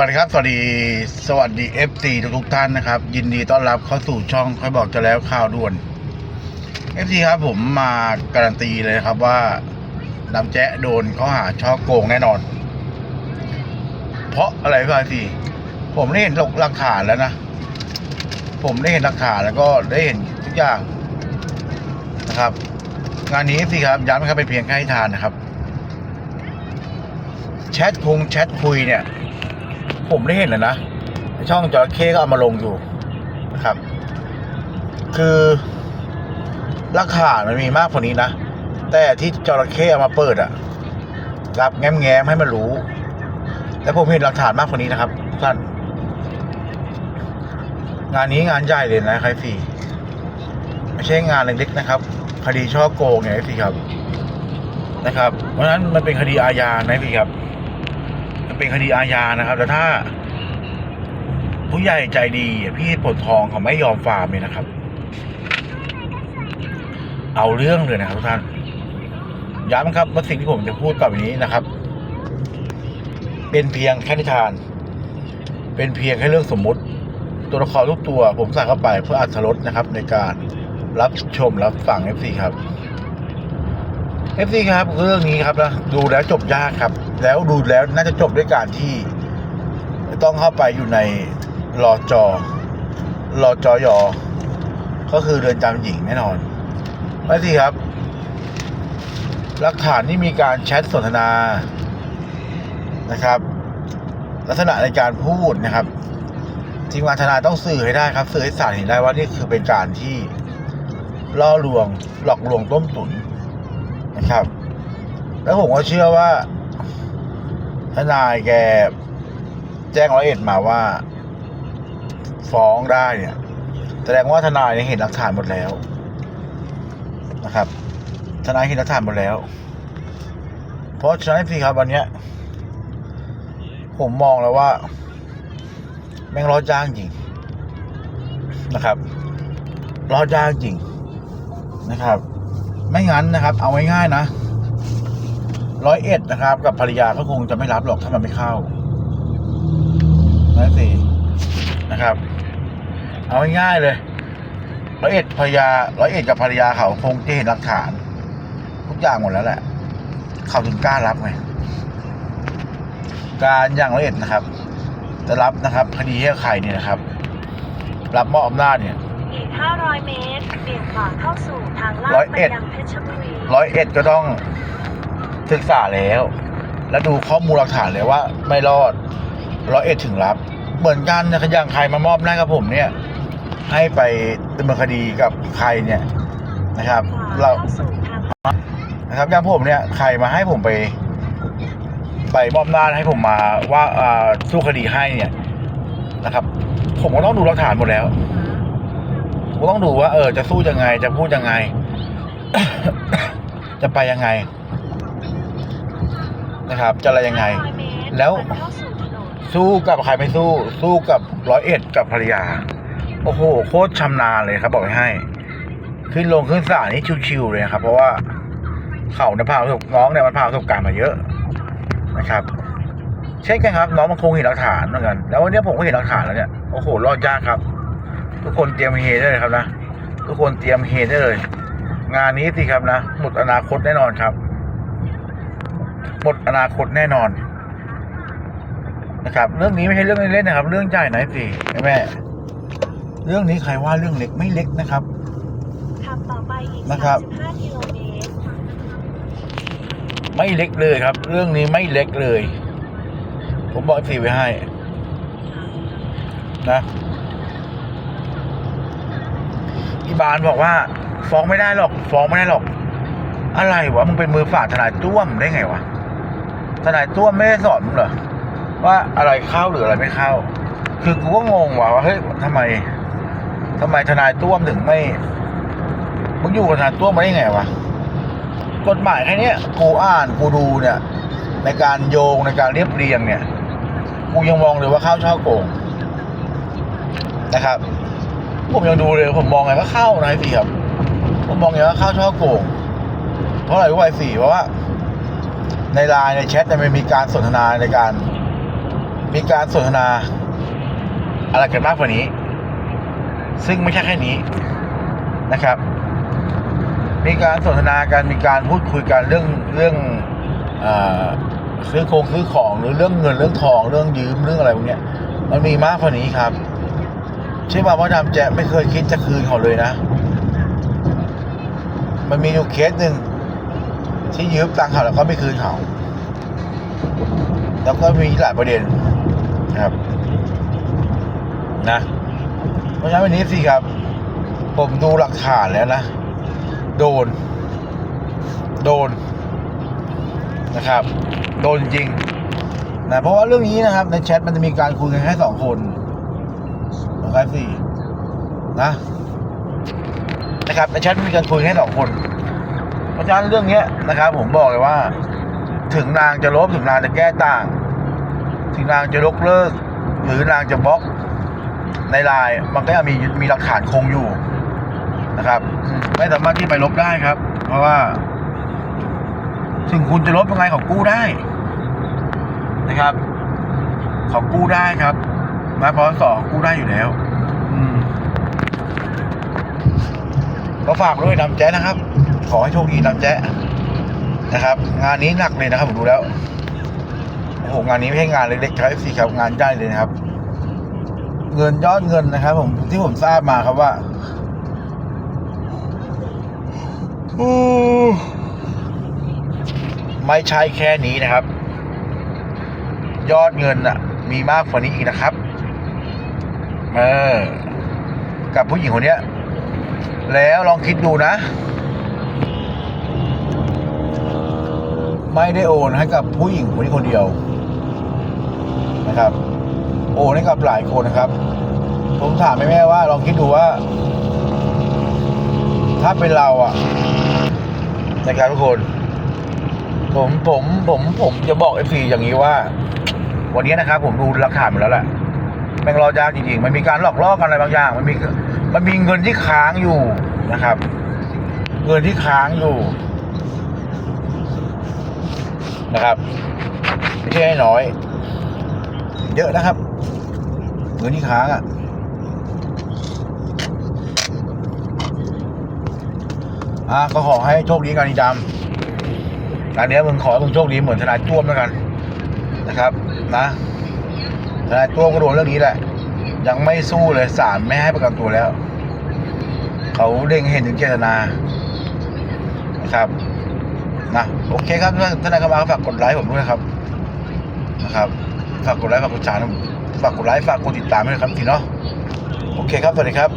วัสดีครับ สวัสดี สวัสดี FC ทุกทุกท่านนะครับ ยินดีต้อนรับเข้าสู่ช่องค่อยบอกจะแล้วข่าวด่วน FC ครับผมมาการันตีเลยครับว่าน้ำแจ๊โดนข้อหาช่อโกงแน่นอน เพราะอะไรพี่สิผมได้เห็นหลักฐานแล้วนะ ผมได้เห็นหลักฐานแล้วก็ได้เห็นทุกอย่างนะครับ งานนี้สิครับย้ำนะครับเป็นเพียงแค่ให้ทานนะครับแชทคงแชทคุยเนี่ย ผมได้เห็นแล้วนะ ช่องจระเข้ก็เอามาลงอยู่นะครับ คือราคามันมีมากกว่านี้นะ แต่ที่จระเข้เอามาเปิดอะรับแง้มแง้มๆให้มันรู้ แต่ผมเห็นหลักฐานมากกว่านี้นะครับท่านงานนี้งานใหญ่เลยนะใครสี่ไม่ใช่งานเล็กๆนะครับ คดีช่อโกงเนี่ยสิครับนะครับ เพราะฉะนั้นมันเป็นคดีอาญานะพี่ครับ เป็นคดีอาญานะครับแต่ถ้า ผู้ใหญ่ใจดี พี่ปลดทองเขาไม่ยอมฟาร์มเลยนะครับ เอาเรื่องเลยนะครับทุกท่านย้ำครับว่าสิ่งที่ผมจะพูดต่อไปนี้นะครับ เป็นเพียงแค่นิทาน เป็นเพียงแค่เรื่องสมมุติ ตัวละครทุกตัว ผมใส่เข้าไปเพื่ออัธรสนะครับ ในการรับชมรับฟัง FC ครับ FC ครับเรื่องนี้ครับนะดูแล้วจบยากครับ แล้วดูแล้วน่าจะจบด้วยการที่ต้องเข้าไปอยู่ในรอจอรอจอยอก็คือเรือนจำหญิงแน่นอนไม่สิครับ หลักฐานที่มีการแชทสนทนานะครับ ลักษณะในการพูดนะครับทีมงานทนายต้องสื่อให้ได้ครับ สื่อให้ศาลเห็นได้ว่านี่คือเป็นการที่ล่อลวงหลอกลวงต้มตุ๋นนะครับ แล้วผมก็เชื่อว่า ทนายแกแจ้งร้อยเอ็ดมาว่า ฟ้องได้เนี่ย แสดงว่าทนายเนี่ยเห็นหลักฐานหมดแล้วนะครับ ทนายเห็นหลักฐานหมดแล้ว เพราะฉะนั้นสิครับวันเนี้ย ผมมองแล้วว่า แม่งรอจ้างจริงนะครับรอจ้างจริงนะครับ ไม่งั้นนะครับ เอาง่ายๆนะ ร้อยเอ็ดนะครับ กับภรรยาก็คงจะไม่รับหรอกถ้ามันไม่เข้านั่นสินะครับ เอาง่ายๆเลยร้อยเอ็ดภรรยาร้อยเอ็ดกับภรรยาเขาคงจะเห็นหลักฐาน ทุกอย่างหมดแล้วแหละ เขาถึงกล้ารับไงการอย่างร้อยเอ็ดนะครับ จะรับนะครับคดีให้ใครเนี่ยนะครับ รับมอบอำนาจเนี่ยอีก 500 เมตร เบี่ยงขวาเข้าสู่ทางลาดร้อยไปเอ็ดยังเพชรบุรีร้อยเอ็ดก็ต้อง ศึกษาแล้ว แล้วดูข้อมูลหลักฐานเลยว่าไม่รอดร้อยเอ็ดถึงรับ เหมือนกันนะอย่างใครมามอบหน้ากับผมเนี่ย ให้ไปดำเนินคดีกับใครเนี่ยนะครับขวาเราเข้าสู่ทางนะครับอย่างผมเนี่ยใครมาให้ผมไป ไปมอบหน้าจให้ผมมาว่าอ่าสู้คดีให้เนี่ยนะครับ ผมก็ต้องดูหลักฐานหมดแล้วผมก็ต้องดูว่า เออจะสู้ยังไงจะพูดยังไง จะไปยังไง นะครับ จะอะไรยังไง500เมตรแล้วเข้าสู่ถนนสู้กับใครไม่สู้ สู้กับร้อยเอ็ดกับภรรยา โอ้โห โคตรชำนาญเลยครับ บอกให้ ขึ้นลงขึ้นศาลนี่ชิวๆเลยนะครับ เพราะว่าเขาเนี่ยพาประสบน้องเนี่ยมันพาประสบการณ์มาเยอะนะครับ เช่นกันครับ น้องมันคงเห็นหลักฐานเหมือนกัน แล้ววันนี้ผมก็เห็นหลักฐานแล้วเนี่ยโอ้โหรอดยากครับ ทุกคนเตรียมเฮได้เลยครับนะทุกคนเตรียมเฮได้เลย งานนี้สิครับนะหมดอนาคตแน่นอนครับ หมดอนาคตแน่นอนนะครับ เรื่องนี้ไม่ใช่เรื่องเล่นๆนะครับ เรื่องใหญ่ไหนสิแม่เรื่องนี้ใครว่าเรื่องเล็กไม่เล็กนะครับขับต่อไปอีกนะครับ35กิโลเมตรไม่เล็กเลยครับ เรื่องนี้ไม่เล็กเลย ผมบอกสีไว้ให้ นะอีบานบอกว่า ฟ้องไม่ได้หรอก ฟ้องไม่ได้หรอก อะไรวะมึงเป็นมือฝาดทนายต้วมได้ไงวะทนายต้วมไม่ได้สอนมึงเหรอว่าอะไรเข้าหรืออะไรไม่เข้า คือกูก็งงว่ะว่าเฮ้ยทำไมทำไมทนายต้วมถึงไม่มึงอยู่กับทนายต้วมมาได้ไงวะกฎหมายแค่นี้กูอ่านกูดูเนี่ย ในการโยงในการเรียบเรียงเนี่ย กูยังมองเลยว่าเข้าช่อโกงนะครับ ผมยังดูเลยผมมองไงว่าเข้านะไอ้สี่ครับผมมองไงว่าเข้าช่อโกง เพราะอะไรรู้ไหมสี่เพราะว่า ในไลน์ในแชทเนี่ยมันมีการสนทนาในการ มีการสนทนา อะไรกันมากกว่านี้ ซึ่งไม่ใช่แค่นี้นะครับ มีการสนทนากันมีการพูดคุยกันเรื่องเรื่องอซื้อโครงซื้อของหรือเรื่องเงินเรื่องทองเรื่องยืมเรื่องอะไรพวกนี้มันมีมากกว่านี้ครับใช่ป่ะว่าดำแจะไม่เคยคิดจะคืนเขาเลยนะ มันมีอยู่เคสหนึ่ง ที่ยืมตังค์เขาแล้วก็ไม่คืนเขาแล้วก็มีหลายประเด็นนะครับ นะเพราะฉะนั้นวันนี้สิครับ ผมดูหลักฐานแล้วนะ โดน โดนนะครับ โดนจริงนะเพราะว่าเรื่องนี้นะครับ ในแชทมันจะมีการคุยกันแค่สองคนสองใครสี่นะนะครับในแชทมีการคุยแค่สองคน เพราะฉะนั้นเรื่องเนี้ยนะครับผมบอกเลยว่า ถึงนางจะลบถึงนางจะแก้ต่าง ถึงนางจะยกเลิก หรือนางจะบล็อกในไลน์มันก็ยังมีมีหลักฐานคงอยู่นะครับไม่สามารถที่ไปลบได้ครับ เพราะว่า ถึงคุณจะลบยังไงเขากู้ได้นะครับเขากู้ได้ครับมาพอสองกู้ได้อยู่แล้ว อืมก็ฝากด้วยนำแจ๊นะครับ ขอให้โชคดีนำแจ๊นะครับ งานนี้หนักเลยนะครับผมดูแล้วโอ้โหงานนี้ไม่ใช่งานเล็กๆครับสี่ครับงานใหญ่เลยนะครับ เงินยอดเงินนะครับ ผมที่ผมทราบมาครับว่าอไม่ใช่แค่นี้นะครับ ยอดเงินอะมีมากกว่านี้อีกนะครับเออกับผู้หญิงคนเนี้ย แล้วลองคิดดูนะ ไม่ได้โอนให้กับผู้หญิงคนนี้คนเดียวนะครับ โอนให้กับหลายคนนะครับ ผมถามแม่แม่ว่าลองคิดดูว่า ถ้าเป็นเราอะนะครับทุกคน ผมผมผมผมจะบอกเอฟซีอย่างนี้ว่า วันนี้นะครับ ผมดูหลักฐานหมดแล้วแหละแม่งรอยากจริงๆ มันมีการหลอกล่อกันอะไรบางอย่าง มันมีมันมีเงินที่ค้างอยู่นะครับ เงินที่ค้างอยู่ นะครับไม่ใช่น้อย เยอะนะครับเงินที่ค้างอะอะก็ขอให้โชคดีกันอีดำงานนี้มึงขอให้มึงโชคดีเหมือนทนายต้วมแล้วกันนะครับ นะทนายต้วมก็โดนเรื่องนี้แหละ ยังไม่สู้เลยศาลไม่ให้ประกันตัวแล้ว เขาเด้งเห็นถึงเจตนานะครับ นะโอเคครับถ้าท่านนายกมามาก็ฝากกดไลค์ผมด้วยนะครับนะครับฝากกดไลค์ฝากกดแชร์ฝากกดไลค์ฝากกดติดตามด้วยครับทีเนาะโอเคครับสวัสดีครับ